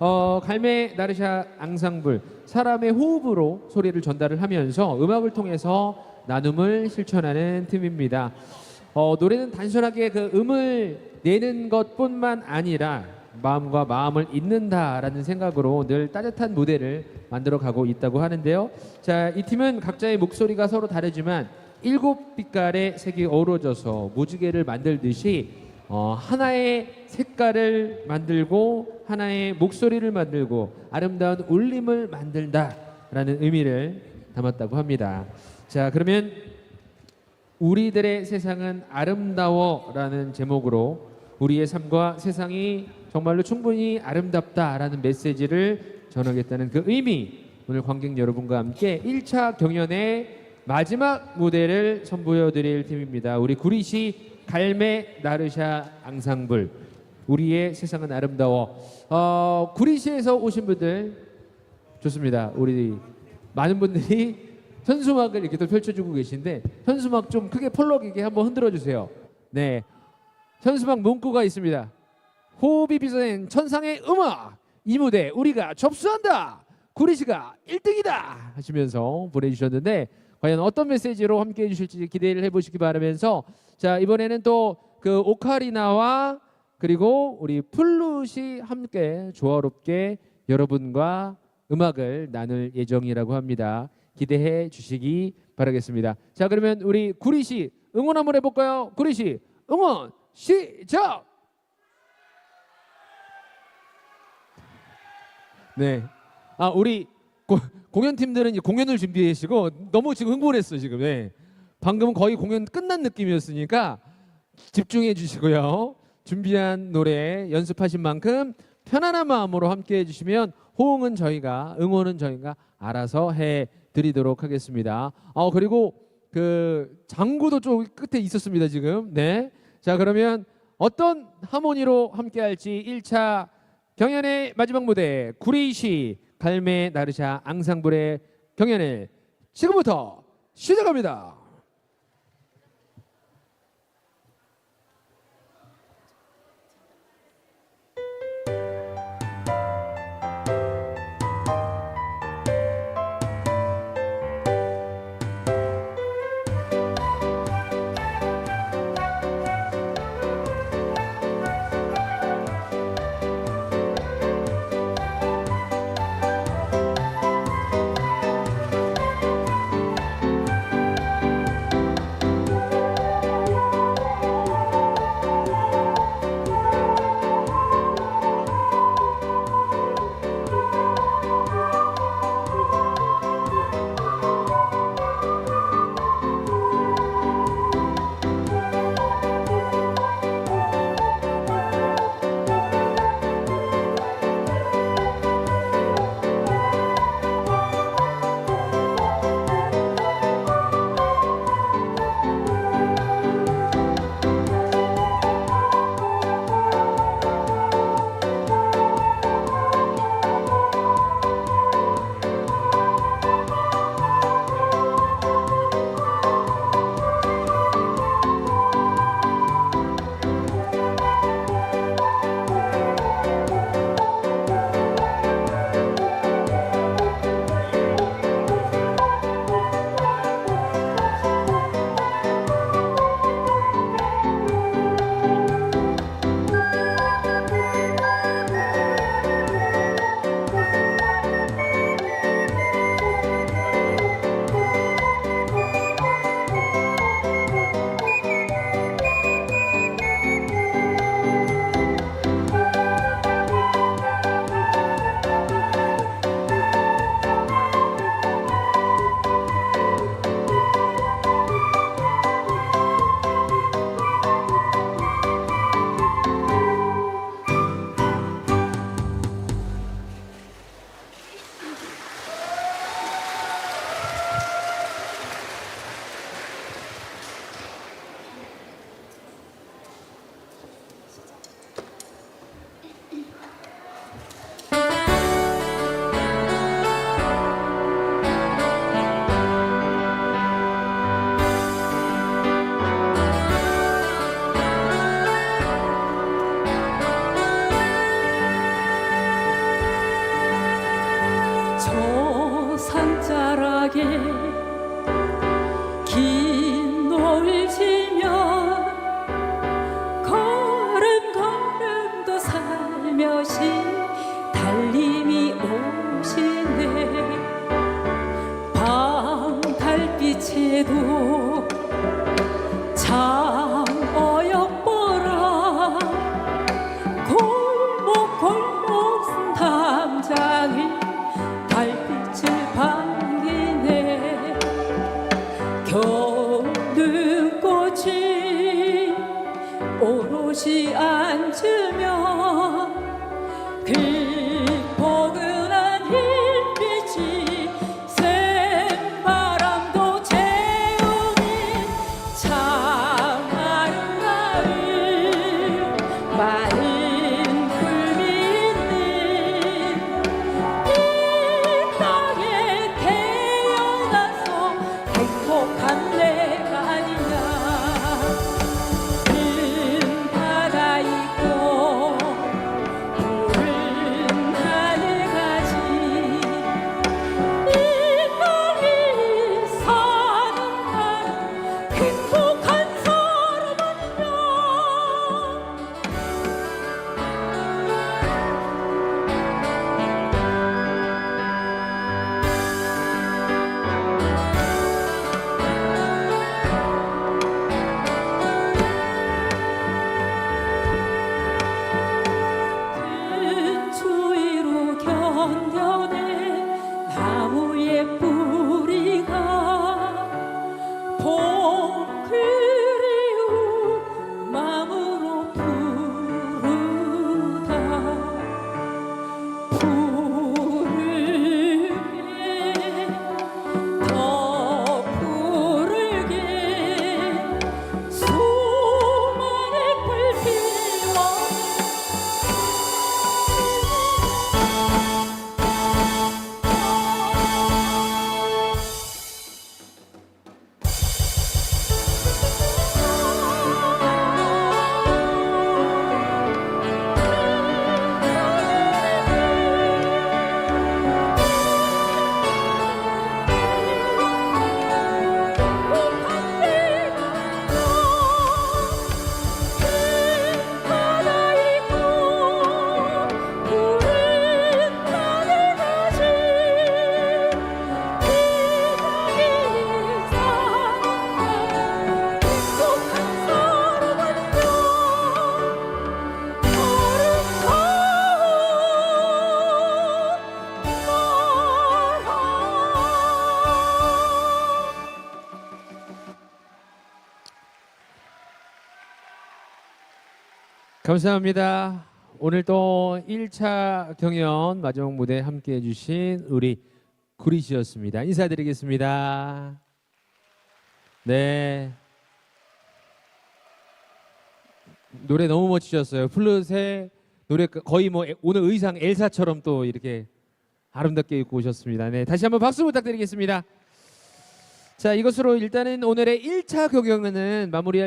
어, 갈매 나르샤 앙상블 사람의 호흡으로 소리를 전달을 하면서 음악을 통해서 나눔을 실천하는 팀입니다. 어, 노래는 단순하게 그 음을 내는 것뿐만 아니라 마음과 마음을 잇는다라는 생각으로 늘 따뜻한 무대를 만들어 가고 있다고 하는데요. 자, 이 팀은 각자의 목소리가 서로 다르지만 일곱 빛깔의 색이 어우러져서 무지개를 만들듯이 어, 하나의 색깔을 만들고 하나의 목소리를 만들고 아름다운 울림을 만든다라는 의미를 담았다고 합니다. 자, 그러면 우리들의 세상은 아름다워라는 제목으로 우리의 삶과 세상이 정말로 충분히 아름답다라는 메시지를 전하겠다는 그 의미 오늘 관객 여러분과 함께 1차 경연의 마지막 무대를 선보여 드릴 팀입니다. 우리 구리시 갈매 나르샤 앙상블 우리의 세상은 아름다워 어, 구리시에서 오신 분들 좋습니다. 우리 많은 분들이 현수막을 이렇게 또 펼쳐주고 계신데 현수막 좀 크게 펄럭이게 한번 흔들어 주세요. 네, 현수막 문구가 있습니다. 호흡이 빚어낸 천상의 음악 이 무대 우리가 접수한다. 구리시가 1등이다 하시면서 보내주셨는데 과연 어떤 메시지로 함께 해주실지 기대를 해보시기 바라면서 자 이번에는 또 그 오카리나와 그리고 우리 플룻이 함께 조화롭게 여러분과 음악을 나눌 예정이라고 합니다. 기대해 주시기 바라겠습니다. 자 그러면 우리 구리 씨 응원 한번 해볼까요? 구리 씨 응원 시작. 네. 아 우리 고, 공연팀들은 이제 공연을 준비하시고 너무 지금 흥분했어 지금. 네. 방금은 거의 공연 끝난 느낌이었으니까 집중해 주시고요. 준비한 노래 연습하신 만큼 편안한 마음으로 함께 해주시면 호응은 저희가 응원은 저희가 알아서 해 드리도록 하겠습니다. 어 그리고 그 장구도 좀 끝에 있었습니다 지금. 네. 자 그러면 어떤 하모니로 함께 할지 1차 경연의 마지막 무대 구리시 갈매 나르샤 앙상블의 경연을 지금부터 시작합니다. 노을 오롯이 앉으면 그 감사합니다. 오늘 또 1차 경연 마지막 무대 함께 해주신 우리 구리 씨였습니다. 인사드리겠습니다. 네. 노래 너무 멋지셨어요. 플룻의 노래 거의 뭐 오늘 의상 엘사처럼 또 이렇게 아름답게 입고 오셨습니다. 네, 다시 한번 박수 부탁드리겠습니다. 자, 이것으로 일단은 오늘의 1차 경연은 마무리할